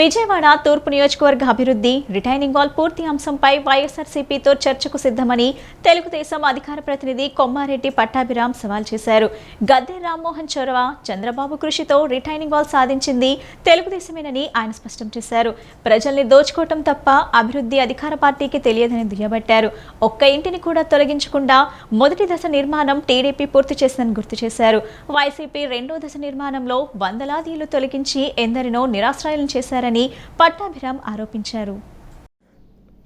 విజయవాడ తూర్పు నియోజకవర్గ అభివృద్ధి రిటైనింగ్ వాల్ పూర్తి అంశంపై వైఎస్ఆర్సీపీతో చర్చకు సిద్ధమని తెలుగుదేశం అధికార ప్రతినిధి కొమ్మారెడ్డి పట్టాభిరామ్ సవాల్ చేశారు. గద్దె రామ్మోహన్ చొరవ చంద్రబాబు కృషితో రిటైనింగ్ వాల్ సాధించింది తెలుగుదేశమేనని ఆయన స్పష్టం చేశారు. ప్రజల్ని దోచుకోవటం తప్ప అభివృద్ధి అధికార పార్టీకి తెలియదని దుయ్యబట్టారు. ఒక్క ఇంటిని కూడా తొలగించకుండా మొదటి దశ నిర్మాణం టీడీపీ పూర్తి చేసిందని గుర్తు చేశారు. వైసీపీ రెండో దశ నిర్మాణంలో వందలాది ఇళ్ళు తొలగించి ఎందరినో నిరాశ్రయాలను చేశారని పట్టాభిరామ్ ఆరోపించారు.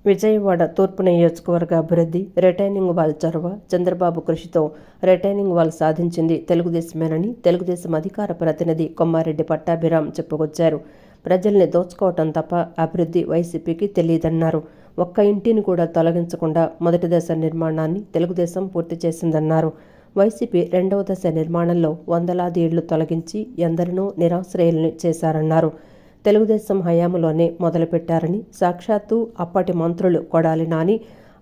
విజయవాడ తూర్పు నియోజకవర్గ అభివృద్ధి రిటైనింగ్ వాల్ చొరవ చంద్రబాబు కృషితో రిటైనింగ్ వాల్ సాధించింది తెలుగుదేశమేనని తెలుగుదేశం అధికార ప్రతినిధి కొమ్మారెడ్డి పట్టాభిరామ్ చెప్పుకొచ్చారు. ప్రజల్ని దోచుకోవటం తప్ప అభివృద్ధి వైసీపీకి తెలియదన్నారు ఒక్క ఇంటిని కూడా తొలగించకుండా మొదటి దశ నిర్మాణాన్ని తెలుగుదేశం పూర్తి చేసిందన్నారు. వైసీపీ రెండవ దశ నిర్మాణంలో వందలాది ఇళ్ళు తొలగించి ఎందరినో నిరాశ్రయుల్ని చేశారన్నారు. తెలుగుదేశం హయాంలోనే మొదలుపెట్టారని సాక్షాత్తు అప్పటి మంత్రులు కొడాలి నాని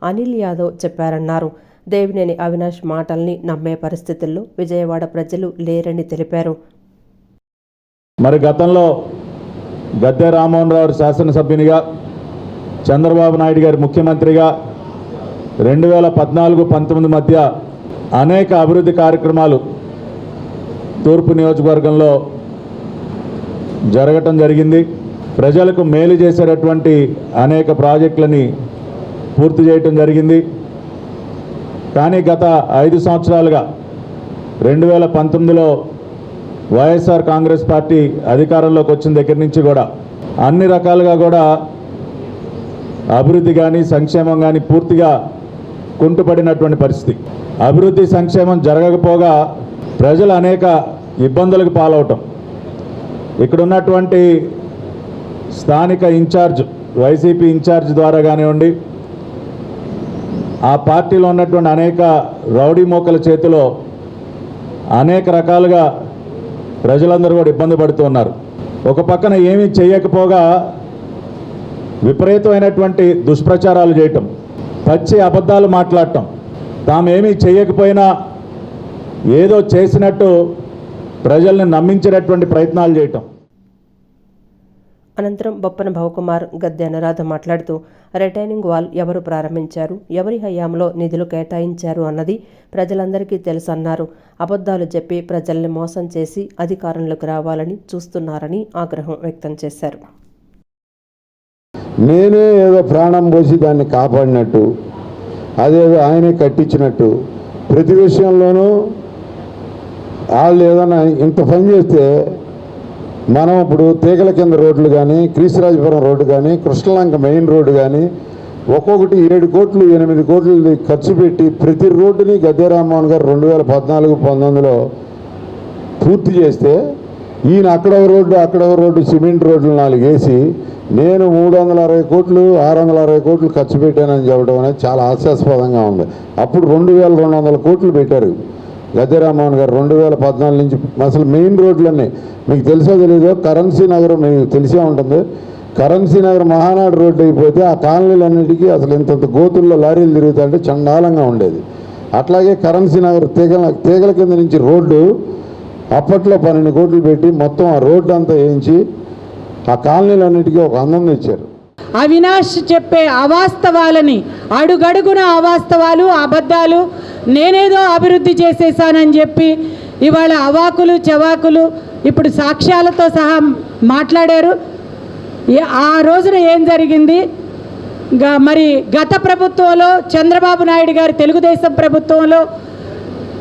అనిల్ యాదవ్ చెప్పారన్నారు. దేవినేని అవినాష్ మాటల్ని నమ్మే పరిస్థితుల్లో విజయవాడ ప్రజలు లేరని తెలిపారు. మరి గతంలో గద్దె రామ్మోహన్ రావు శాసనసభ్యునిగా చంద్రబాబు నాయుడు గారి ముఖ్యమంత్రిగా రెండు వేల పద్నాలుగు పంతొమ్మిది మధ్య అనేక అభివృద్ధి కార్యక్రమాలు తూర్పు నియోజకవర్గంలో జరగటం జరిగింది. ప్రజలకు మేలు చేసేటటువంటి అనేక ప్రాజెక్టులని పూర్తి చేయటం జరిగింది. కానీ గత ఐదు సంవత్సరాలుగా రెండు వేల పంతొమ్మిదిలో వైఎస్ఆర్ కాంగ్రెస్ పార్టీ అధికారంలోకి వచ్చిన దగ్గర నుంచి కూడా అన్ని రకాలుగా కూడా అభివృద్ధి కానీ సంక్షేమం కానీ పూర్తిగా కుంటుపడినటువంటి పరిస్థితి. అభివృద్ధి సంక్షేమం జరగకపోగా ప్రజలు అనేక ఇబ్బందులకు పాలవటం. ఇక్కడ ఉన్నటువంటి స్థానిక ఇన్ఛార్జ్ వైసీపీ ఇన్ఛార్జ్ ద్వారా కానివ్వండి ఆ పార్టీలో ఉన్నటువంటి అనేక రౌడీ మోకల చేతిలో అనేక రకాలుగా ప్రజలందరూ కూడా ఇబ్బంది పడుతున్నారు ఒక పక్కన ఏమీ చేయకపోగా విపరీతమైనటువంటి దుష్ప్రచారాలు చేయటం పచ్చి అబద్ధాలు మాట్లాడటం తామేమీ చేయకపోయినా ఏదో చేసినట్టు ప్రజల్ని నమ్మించేటటువంటి ప్రయత్నాలు చేయటం. అనంతరం బొప్పన భవకుమార్ గద్దె అనురాధ మాట్లాడుతూ రిటైనింగ్ వాల్ ఎవరు ప్రారంభించారు? ఎవరి హయాంలో నిధులు కేటాయించారు అన్నది ప్రజలందరికీ తెలుసన్నారు. అబద్ధాలు చెప్పి ప్రజల్ని మోసం చేసి అధికారంలోకి రావాలని చూస్తున్నారని ఆగ్రహం వ్యక్తం చేశారు. నేనే ఏదో ప్రాణం పోసి దాన్ని కాపాడినట్టు అదేదో ఆయనే కట్టించినట్టు ప్రతి విషయంలోనూ వాళ్ళు ఏదైనా ఇంత పని చేస్తే మనం ఇప్పుడు తీగల కింద రోడ్లు కానీ క్రీసిరాజపురం రోడ్డు కానీ కృష్ణలంక మెయిన్ రోడ్డు కానీ ఒక్కొక్కటి ఏడు కోట్లు ఎనిమిది కోట్లు ఖర్చు పెట్టి ప్రతి రోడ్డుని గద్దె రామ్మోహన్ గారు రెండు వేల పద్నాలుగు పంతొమ్మిదిలో పూర్తి చేస్తే ఈయన అక్కడ ఒక రోడ్డు అక్కడ ఒక రోడ్డు సిమెంట్ రోడ్లు నాలుగు వేసి నేను మూడు వందల అరవై కోట్లు ఆరు వందల అరవై కోట్లు ఖర్చు పెట్టానని చెప్పడం అనేది చాలా హాస్యాస్పదంగా ఉంది. అప్పుడు రెండు వేల రెండు వందల కోట్లు పెట్టారు. గద్దె రామ్మోహన్ గారు రెండు వేల పద్నాలుగు నుంచి అసలు మెయిన్ రోడ్లన్నీ మీకు తెలుసో తెలీదో కరెన్సీ నగరం మీకు తెలిసే ఉంటుంది. కరెన్సీ నగర్ మహానాడు రోడ్డు అయిపోతే ఆ కాలనీలన్నిటికీ అసలు ఇంత గోతుల్లో లారీలు తిరుగుతుంటే చండాలంగా ఉండేది. అట్లాగే కరెన్సీ నగర్ తీగల తీగల కింద నుంచి రోడ్డు అప్పట్లో పన్నెండు కోట్లు పెట్టి మొత్తం ఆ రోడ్డు అంతా వేయించి ఆ కాలనీలన్నిటికీ ఒక అందం తెచ్చారు అవినాష్ చెప్పే అవాస్తవాలని అడుగడుగున అవాస్తవాలు అబద్ధాలు నేనేదో అభివృద్ధి చేసేసానని చెప్పి ఇవాళ అవాకులు చవాకులు ఇప్పుడు సాక్ష్యాలతో సహా మాట్లాడారు. ఆ రోజున ఏం జరిగింది? మరి గత ప్రభుత్వంలో చంద్రబాబు నాయుడు గారి తెలుగుదేశం ప్రభుత్వంలో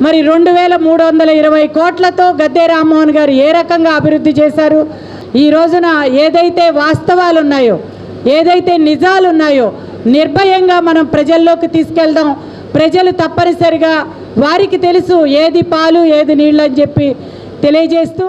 మరి రెండు వేల మూడు వందల ఇరవై కోట్లతో గద్దె రామ్మోహన్ గారు ఏ రకంగా అభివృద్ధి చేశారు? ఈ రోజున ఏదైతే వాస్తవాలు ఉన్నాయో ఏదైతే నిజాలు ఉన్నాయో నిర్భయంగా మనం ప్రజల్లోకి తీసుకెళ్దాం. ప్రజలు తప్పనిసరిగా వారికి తెలుసు ఏది పాలు ఏది నీళ్ళు అని చెప్పి తెలియజేస్తూ